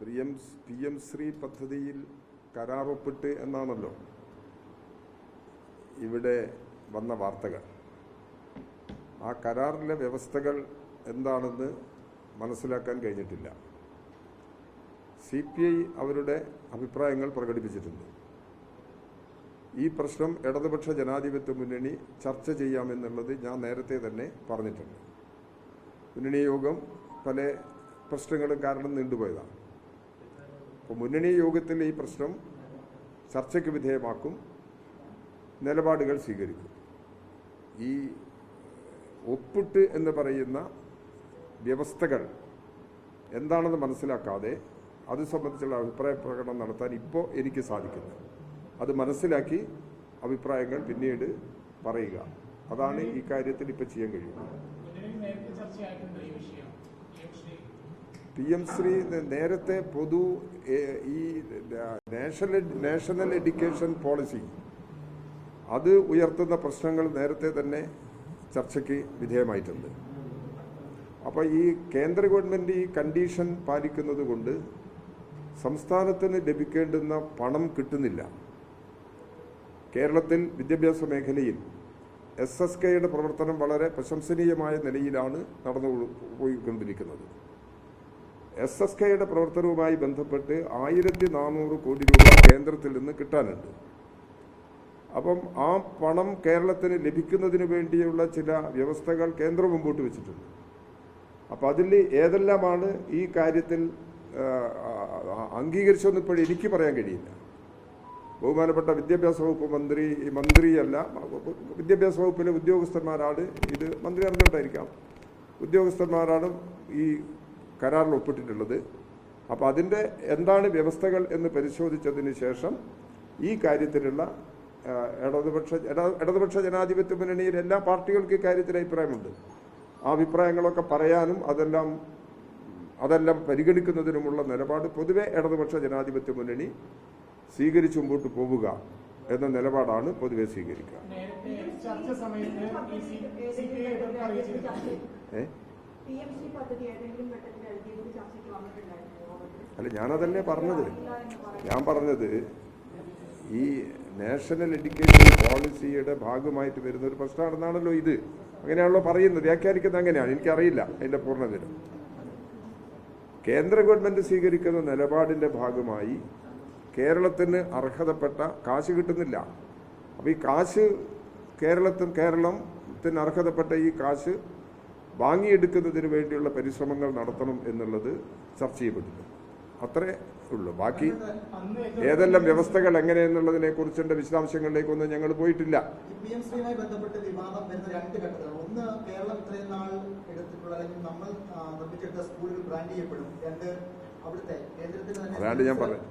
P M P M Shri പദ്ധതിയിൽ കരാറൊപ്പിട്ട് എന്നാണല്ലോ ഇവിടെ വന്ന വാർത്തകൾ. ആ കരാറിലെ വ്യവസ്ഥകൾ എന്താണെന്ന് മനസ്സിലാക്കാൻ കഴിഞ്ഞിട്ടില്ല. സി പി ഐ അവരുടെ അഭിപ്രായങ്ങൾ പ്രകടിപ്പിച്ചിട്ടുണ്ട്. ഈ പ്രശ്നം ഇടതുപക്ഷ ജനാധിപത്യ മുന്നണി ചർച്ച ചെയ്യാമെന്നുള്ളത് ഞാൻ നേരത്തെ തന്നെ പറഞ്ഞിട്ടുണ്ട്. മുന്നണി യോഗം പല പ്രശ്നങ്ങളും കാരണം നീണ്ടുപോയതാണ്. അപ്പോൾ മുന്നണി യോഗത്തിൽ ഈ പ്രശ്നം ചർച്ചയ്ക്ക് വിധേയമാക്കും നിലപാടുകൾ സ്വീകരിക്കും. ഈ ഒപ്പിട്ട് എന്ന് പറയുന്ന വ്യവസ്ഥകൾ എന്താണെന്ന് മനസ്സിലാക്കാതെ അത് സംബന്ധിച്ചുള്ള അഭിപ്രായ പ്രകടനം നടത്താൻ ഇപ്പോൾ എനിക്ക് സാധിക്കുന്നു. അത് മനസ്സിലാക്കി അഭിപ്രായങ്ങൾ പിന്നീട് പറയുക. അതാണ് ഈ കാര്യത്തിൽ ഇപ്പോൾ ചെയ്യാൻ കഴിയുന്നത്. പി എം ശ്രീ നേരത്തെ പൊതു ഈ നാഷണൽ നാഷണൽ എഡ്യൂക്കേഷൻ പോളിസി അത് ഉയർത്തുന്ന പ്രശ്നങ്ങൾ നേരത്തെ തന്നെ ചർച്ചയ്ക്ക് വിധേയമായിട്ടുണ്ട്. അപ്പോൾ ഈ കേന്ദ്ര ഗവൺമെന്റ് ഈ കണ്ടീഷൻ പാലിക്കുന്നത് കൊണ്ട് സംസ്ഥാനത്തിന് ലഭിക്കേണ്ടുന്ന പണം കിട്ടുന്നില്ല. കേരളത്തിൽ വിദ്യാഭ്യാസ മേഖലയിൽ എസ് എസ് കെയുടെ പ്രവർത്തനം വളരെ പ്രശംസനീയമായ നിലയിലാണ് നടന്നു പോയിക്കൊണ്ടിരിക്കുന്നത് എസ് എസ് കെയുടെ പ്രവർത്തനവുമായി ബന്ധപ്പെട്ട് ആയിരത്തി നാനൂറ് കോടി രൂപ കേന്ദ്രത്തിൽ നിന്ന് കിട്ടാനുണ്ട്. അപ്പം ആ പണം കേരളത്തിന് ലഭിക്കുന്നതിന് വേണ്ടിയുള്ള ചില വ്യവസ്ഥകൾ കേന്ദ്രം മുമ്പോട്ട് വെച്ചിട്ടുണ്ട്. അപ്പോൾ അതിൽ ഏതെല്ലാമാണ് ഈ കാര്യത്തിൽ അംഗീകരിച്ചതെന്ന് ഇപ്പോൾ എനിക്ക് പറയാൻ കഴിയില്ല. ബഹുമാനപ്പെട്ട വിദ്യാഭ്യാസ വകുപ്പ് മന്ത്രി മന്ത്രിയല്ല വിദ്യാഭ്യാസ വകുപ്പിലെ ഉദ്യോഗസ്ഥന്മാരാണ് ഇത് മന്ത്രി അറിഞ്ഞുകൊണ്ടായിരിക്കാം. ഉദ്യോഗസ്ഥന്മാരാണ് ഈ കരാറിൽ ഒപ്പിട്ടിട്ടുള്ളത്. അപ്പോൾ അതിന്റെ എന്താണ് വ്യവസ്ഥകൾ എന്ന് പരിശോധിച്ചതിന് ശേഷം ഈ കാര്യത്തിലുള്ള ഇടതുപക്ഷ ഇട- ഇടതുപക്ഷ ജനാധിപത്യ മുന്നണിയിൽ എല്ലാ പാർട്ടികൾക്കും ഇക്കാര്യത്തിൽ അഭിപ്രായമുണ്ട്. ആ അഭിപ്രായങ്ങളൊക്കെ പറയാനും അതെല്ലാം അതെല്ലാം പരിഗണിക്കുന്നതിനുമുള്ള നിലപാട് പൊതുവെ ഇടതുപക്ഷ ജനാധിപത്യ മുന്നണി സ്വീകരിച്ചു മുമ്പോട്ട് പോവുക എന്ന നിലപാടാണ് പൊതുവെ സ്വീകരിക്കുക. നേരത്തെ അല്ല ഞാനതല്ലേ പറഞ്ഞത്. ഞാൻ പറഞ്ഞത് ഈ നാഷണൽ എഡ്യൂക്കേഷൻ പോളിസിയുടെ ഭാഗമായിട്ട് വരുന്ന ഒരു പ്രശ്നമാണെന്നാണല്ലോ ഇത്. അങ്ങനെയാണല്ലോ പറയുന്നത്. വ്യാഖ്യാനിക്കുന്നത് അങ്ങനെയാണ്. എനിക്കറിയില്ല അതിന്റെ പൂർണവിവരം കേന്ദ്ര ഗവൺമെന്റ് സ്വീകരിക്കുന്ന നിലപാടിന്റെ ഭാഗമായി കേരളത്തിന് അർഹതപ്പെട്ട കാശ് കിട്ടുന്നില്ല. അപ്പോൾ ഈ കാശ് കേരളത്തിൽ കേരളത്തിന് അർഹതപ്പെട്ട ഈ കാശ് വാങ്ങിയെടുക്കുന്നതിന് വേണ്ടിയുള്ള പരിശ്രമങ്ങൾ നടത്തണം എന്നുള്ളത് ചർച്ച ചെയ്യപ്പെട്ടിട്ടുണ്ട്. അത്രേ ഉള്ളൂ. ബാക്കി ഏതെല്ലാം വ്യവസ്ഥകൾ എങ്ങനെയെന്നുള്ളതിനെ കുറിച്ചുള്ള വിശദാംശങ്ങളിലേക്കൊന്നും ഞങ്ങൾ പോയിട്ടില്ല. ബന്ധപ്പെട്ട് വിവാദം വരുന്ന രണ്ട് ഘട്ടങ്ങൾ. ഒന്ന് കേരളം ഇത്രയും നാൾ എടുത്തിട്ടുള്ള അല്ലെങ്കിൽ നമ്മൾ നിർമ്മിച്ചെടുത്ത സ്കൂളുകൾ ബ്രാൻഡ് ചെയ്യപ്പെടും. രണ്ട് അതാണ് ഞാൻ പറഞ്ഞത്.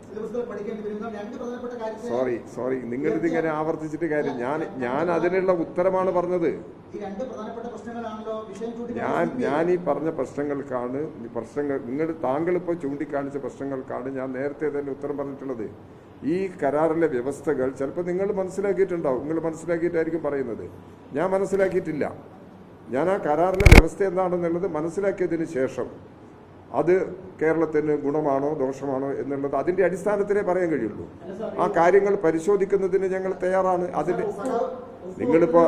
സോറി സോറി നിങ്ങൾ ഇതിങ്ങനെ ആവർത്തിച്ചിട്ട് കാര്യം. ഞാൻ ഞാൻ അതിനുള്ള ഉത്തരമാണ് പറഞ്ഞത്. ഞാൻ ഞാൻ ഈ പറഞ്ഞ പ്രശ്നങ്ങൾക്കാണ് ഈ പ്രശ്നങ്ങൾ നിങ്ങൾ താങ്കൾ ഇപ്പോൾ ചൂണ്ടിക്കാണിച്ച പ്രശ്നങ്ങൾക്കാണ് ഞാൻ നേരത്തെ തന്നെ ഉത്തരം പറഞ്ഞിട്ടുള്ളത്. ഈ കരാറിലെ വ്യവസ്ഥകൾ ചിലപ്പോൾ നിങ്ങൾ മനസ്സിലാക്കിയിട്ടുണ്ടാവും. നിങ്ങൾ മനസ്സിലാക്കിയിട്ടായിരിക്കും പറയുന്നത്. ഞാൻ മനസ്സിലാക്കിയിട്ടില്ല. ഞാൻ ആ കരാറിലെ വ്യവസ്ഥ എന്താണെന്നുള്ളത് മനസ്സിലാക്കിയതിന് ശേഷം അത് കേരളത്തിന് ഗുണമാണോ ദോഷമാണോ എന്നുള്ളത് അതിന്റെ അടിസ്ഥാനത്തിലേ പറയാൻ കഴിയുള്ളൂ. ആ കാര്യങ്ങൾ പരിശോധിക്കുന്നതിന് ഞങ്ങൾ തയ്യാറാണ്. അതിന്റെ നിങ്ങളിപ്പോ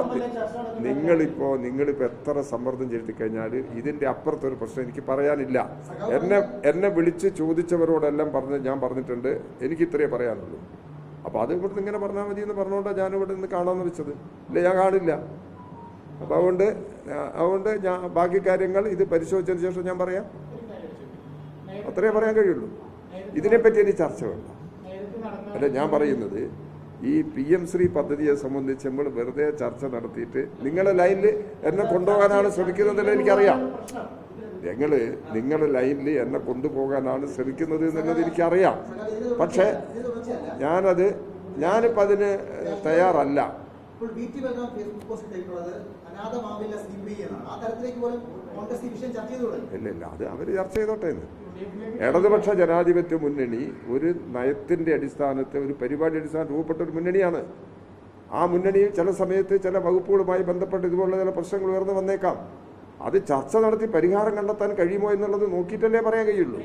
നിങ്ങളിപ്പോ നിങ്ങളിപ്പോ എത്ര സമ്മർദ്ദം ചെലുത്തി കഴിഞ്ഞാൽ ഇതിന്റെ അപ്പുറത്തൊരു പ്രശ്നം എനിക്ക് പറയാനില്ല. എന്നെ എന്നെ വിളിച്ച് ചോദിച്ചവരോടെല്ലാം പറഞ്ഞ് ഞാൻ പറഞ്ഞിട്ടുണ്ട്. എനിക്ക് ഇത്രയേ പറയാനുള്ളൂ. അപ്പൊ അത് ഇവിടുന്ന് ഇങ്ങനെ പറഞ്ഞാൽ മതി എന്ന് പറഞ്ഞുകൊണ്ടാണ് ഞാൻ ഇവിടെ നിന്ന് കാണാമെന്ന് വെച്ചത്. ഇല്ല ഞാൻ കാണില്ല. അപ്പൊ അതുകൊണ്ട് അതുകൊണ്ട് ഞാൻ ബാക്കി കാര്യങ്ങൾ ഇത് പരിശോധിച്ചതിന് ശേഷം ഞാൻ പറയാം. അത്രേ പറയാൻ കഴിയുള്ളൂ. ഇതിനെപ്പറ്റി ഇനി ചർച്ച വേണ്ട. അല്ല ഞാൻ പറയുന്നത് ഈ പി എം ശ്രീ പദ്ധതിയെ സംബന്ധിച്ച് നമ്മൾ വെറുതെ ചർച്ച നടത്തിയിട്ട് നിങ്ങളെ ലൈനിൽ എന്നെ കൊണ്ടുപോകാനാണ് ശ്രമിക്കുന്നതെന്നല്ല എനിക്കറിയാം. ഞങ്ങൾ നിങ്ങളെ ലൈനിൽ എന്നെ കൊണ്ടുപോകാനാണ് ശ്രമിക്കുന്നത് എന്നുള്ളത് എനിക്കറിയാം. പക്ഷേ ഞാനത് ഞാനിപ്പോൾ അതിന് തയ്യാറല്ല. ഇപ്പോൾ B T Balram Facebook post ഇട്ടിട്ടുള്ളത് അനാഥമാവില്ല സി പി എന്നാണ്. ആ തരത്തിലേക്ക് പോലും കോൺഗ്രസ് ഈ വിഷയം ചർച്ച ചെയ്തു ഇല്ല ഇല്ല അത് അവർ ചർച്ച ചെയ്തോട്ടെ ഇടതുപക്ഷ ജനാധിപത്യ മുന്നണി ഒരു നയത്തിന്റെ അടിസ്ഥാനത്തിൽ ഒരു പരിപാടി അടിസ്ഥാനം രൂപപ്പെട്ട ഒരു മുന്നണിയാണ്. ആ മുന്നണിയിൽ ചില സമയത്ത് ചില വകുപ്പുകളുമായി ബന്ധപ്പെട്ട് ഇതുപോലുള്ള ചില പ്രശ്നങ്ങൾ ഉയർന്നു വന്നേക്കാം. അത് ചർച്ച നടത്തി പരിഹാരം കണ്ടെത്താൻ കഴിയുമോ എന്നുള്ളത് നോക്കിയിട്ടല്ലേ പറയാൻ കഴിയുള്ളൂ.